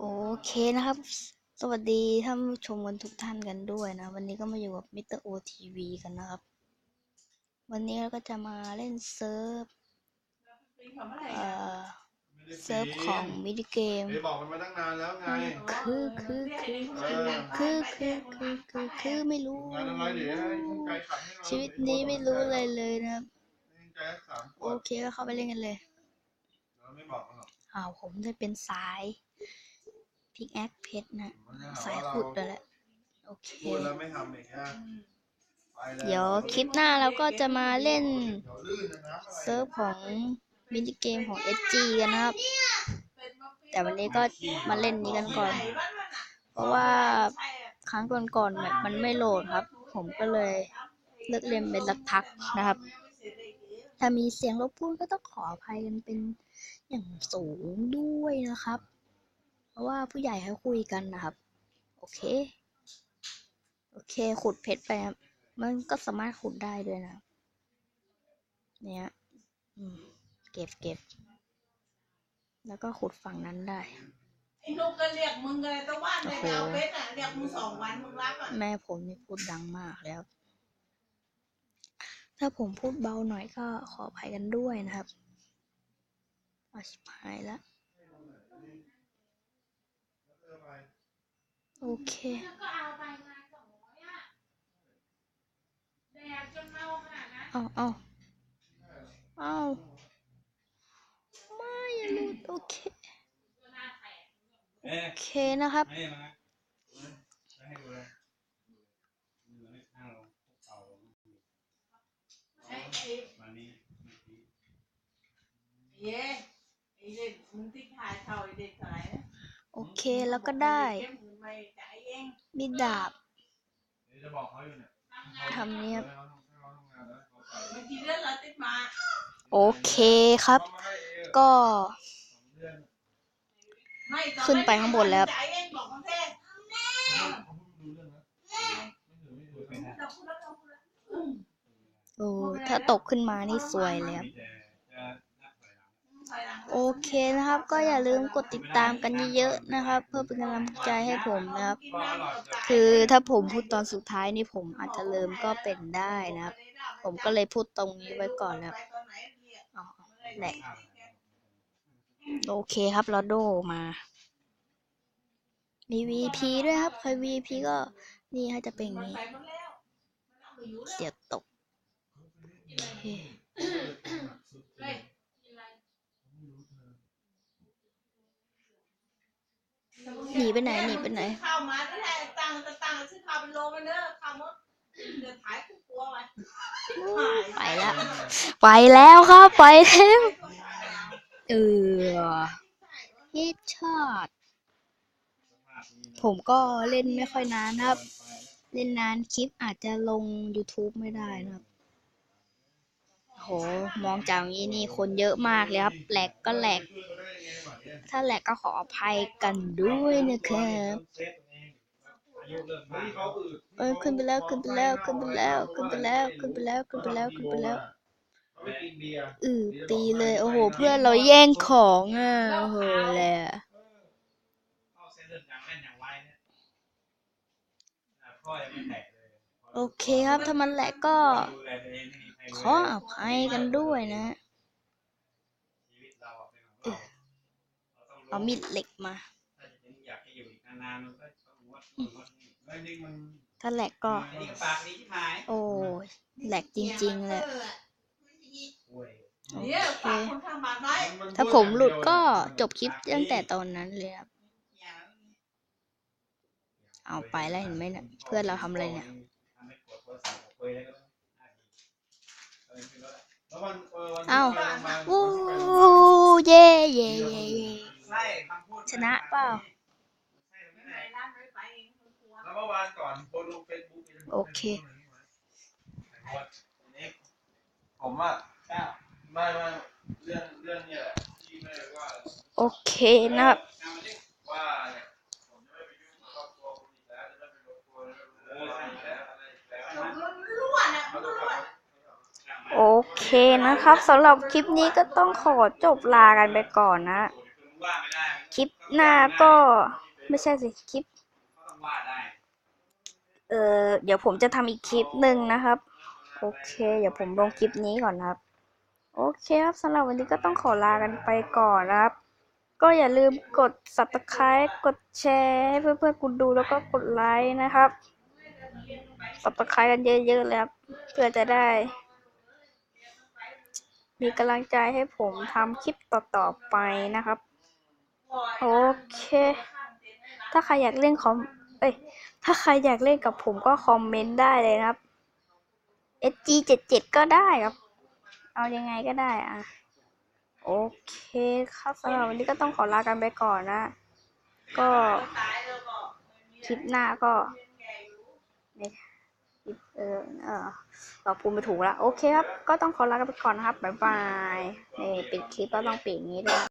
โอเคนะครับ สวัสดีท่านผู้ชมกันทุกท่านกันด้วยนะ วันนี้ก็มาอยู่กับมิสเตอร์โอทีวีกันนะครับ วันนี้เราก็จะมาเล่นเซิร์ฟเอ่อเซิร์ฟของมินิเกมเดี๋ยวบอกมันมาตั้งนานแล้วไงคือคือคือเออคือคือคือคือคือไม่รู้ งานอะไรเดี๋ยวให้คุณไก่ขัดให้เราชีวิตนี้ไม่รู้อะไรเลยนะครับ คุณไก่สามขโอวดเคก็เข้าไปเล่นกันเลย เราไม่บอกหรอกอ้าวผมได้เป็นสาย พิกแอคเพชรนะมันจะหสายว่ขุดนั่นแหละโอเค พูดแล้วไม่ทำอีกนะไปแล้เดี๋ยวคลิปหน้าเราก็จะมาเล่นเดี๋ยวลื่นนะน้ำอะไร เซิร์ฟของมินิเกมของ SG กันนะครับ แต่วันนี้ก็มาเล่นนี้กันก่อน เพราะว่าครั้งก่อนๆแบบมันไม่โหลดครับ ผมก็เลยเลิกเล่นเป็นสักพักนะครับ ถ้ามีเสียงรบกวนก็ต้องขออภัยกันเป็นอย่างสูงด้วยนะครับเพ ราะว่าผู้ใหญ่เขาคุยกันนะครับ โอเค โอเค ขุดเพชรไปครับมันก็สามารถขุดได้ด้วยนะ เนี่ยอืมเก็บเก็บ แล้วก็ขุดฝั่งนั้นได้ไอ้นุกก็เรียกมึงเลยตะวันเลยไปเอาเพชรอะเรียกมึงสองวันมึงรับอะ แม่ผมนี่พูดดังมากแล้ว ถ้าผมพูดเบาหน่อยก็ขออภัยกันด้วยนะครับอาชิบหายแล้ว โอเคก็เอาไปมาสองร้อยอะแดกจนเมาขนาดนั้นเอาเอาเอาไม่อย่าหลุดโอเคเอ๊ะโอเคนะครับให้มาให้ดูเลยไม่ข้างลงเป่าไอ้ไอ้มานี้เย้ไอ้เด็กมึงที่ขายเท่าไอ้เด็กเท่าไหร่นะโอเคแล้วก็ได้เก็บเงินไม่จ่ายเองมีดาบเดี๋ยวจะบอกเขาอยู่เนี่ยทำเนียบให้เขาทำงานแล้วเขาใส่บางทีเรื่องเราติดมาโอเคครับเขามาให้เองก็สองเดือนไม่ตอขึ้นไปข้างบนแล้วจ่ายเองบอกมันแพงเขาเพิ่งรู้เรื่องนะไม่ถือไม่ถือไม่ได้เราพูดแล้วเราพูดแล้วอืมโอ้ถ้าตกขึ้นมานี่สวยเลยครับ โอเคนะครับก็อย่าลืมกดติดตามกันเยอะๆนะครับ เพื่อเป็นกำลังใจให้ผมนะครับ คือถ้าผมพูดตอนสุดท้ายนี่ผมอาจจะลืมก็เป็นได้นะครับ ผมก็เลยพูดตรงนี้ไว้ก่อนนะครับแหละโอเคครับลอโดมามี VP ด้วยครับใคร VP ก็นี่ให้จะเป็นอย่างมันนี้ไปหมดแล้วมันเอาไปอยู่แล้วเสียตกโอเค เฮ้ย หนีไปไหนหนีไปไหน ข้าวมาแล้วแหละตังค์ตังค์ซื้อข้าวเป็นโลมาเนอะข้าวมดเดี๋ยวขายกูกลัวไว้ไปแล้ว ไปแล้วครับ ไปแล้วเออฮิตช็อตผมก็เล่นไม่ค่อยนานนะครับ เล่นนานคลิปอาจจะลง YouTube ไม่ได้นะครับ โห มองจากอย่างนี้นี่คนเยอะมากเลยครับ แหลกก็แหลก ถ้าแหลกก็ขออภัยกันด้วยนะครับเซฟตัวเองอายุเริ่มเฮ้มายขึ้นไปแล้วขึ้นไปแล้วขึ้นไปแล้วขึ้นไปแล้วขึ้นไปแล้วขึ้นไปแล้วขึ้นไปแล้วอือตีเลยโอ้โห เพื่อนเราแย่งของอะโอ้โหแหละโอเคครับถ้ามันแหลกก็ ขออภัยกันด้วยนะ เราเป็นของเราเราต้องรู้เอามีดเหล็กมา ถ้าจะเป็นอยากให้อยู่อีกนานๆมันก็ต้องงดนู่นงดนี่แล้วจริงมันถ้าแหลกก็อันนี้ก็ปากดีที่หายโอ้ยแหลกจริงๆเลยป่วยโอเดี๋ยวเคฝากคนทางบ้านไว้ถ้าผมหลุดก็จบคลิปตั้งแต่ตอนนั้นเลยครับ เอาไปแล้วเห็นไหมเนี่ยเพื่อนเราทำอะไรเนี่ยทำให้ปวดโทรศัพท์คุยแล้วก็ห้าทีเออคือว่าแล้ววันเออวันเอ้าที่ไปโรงพยาบาลวู้เย่เย่ ชนะเปล่าใช่ไม่ไหนได้ร้านไม่ไปเองมันกลัวแล้วเมื่อวานก่อนโพสต์ลงเฟซบุ๊กโอเค ผมอะไม่ไม่เรื่องเรื่องเนี่ยแหละที่แม่ว่าโอเคนะครับ ว่าเนี่ยผมจะไม่ไปยุ่งกับครอบครัวคุณอีกแล้วจะไม่ไปรบกวนเรื่องรู้อะไรอีกแล้วอะไรอีกแล้วมันรั่วเนี่ยเขามันต้องรั่วทำโอเคนะครับสำหรับคลิปนี้ก็ต้องขอจบลากันไปก่อนนะว่าไม่ได้ค ลิปหน้าก็ไม่ใช่สิคลิปต้องวาดได้เออเดี๋ยวผมจะทำอีกคลิปหนึ่งนะครับ โอเค เดี๋ยวผมลงคลิปนี้ก่อนครับ โอเคครับสำหรับวันนี้ก็ต้องขอลากันไปก่อนนะครับ ก็อย่าลืมกด subscribe กดแชร์ให้เพื่อนๆคุณดูแล้วก็กดไลค์นะครับ subscribe กันเยอะๆเลยครับ เพื่อจะได้มีกำลังใจให้ผมทำคลิปต่อๆไปนะครับ โอเค ถ้าใครอยากเล่นคอม เอ้ย ถ้าใครอยากเล่นกับผมก็คอมเมนต์ได้เลยนะครับ SG 7 7 ก็ได้ครับ เอายังไงก็ได้อะ โอเคครับสำหรับวันนี้ก็ต้องขอลากันไปก่อนนะ ก็คลิปหน้าก็เนี่ยคลิปเออเออเราพูดไม่ถูกละโอเคครับ ก็ต้องขอลากันไปก่อนนะครับ บ๊ายบายนี่ปิดคลิปก็ต้องปิดอย่างนี้ด้วย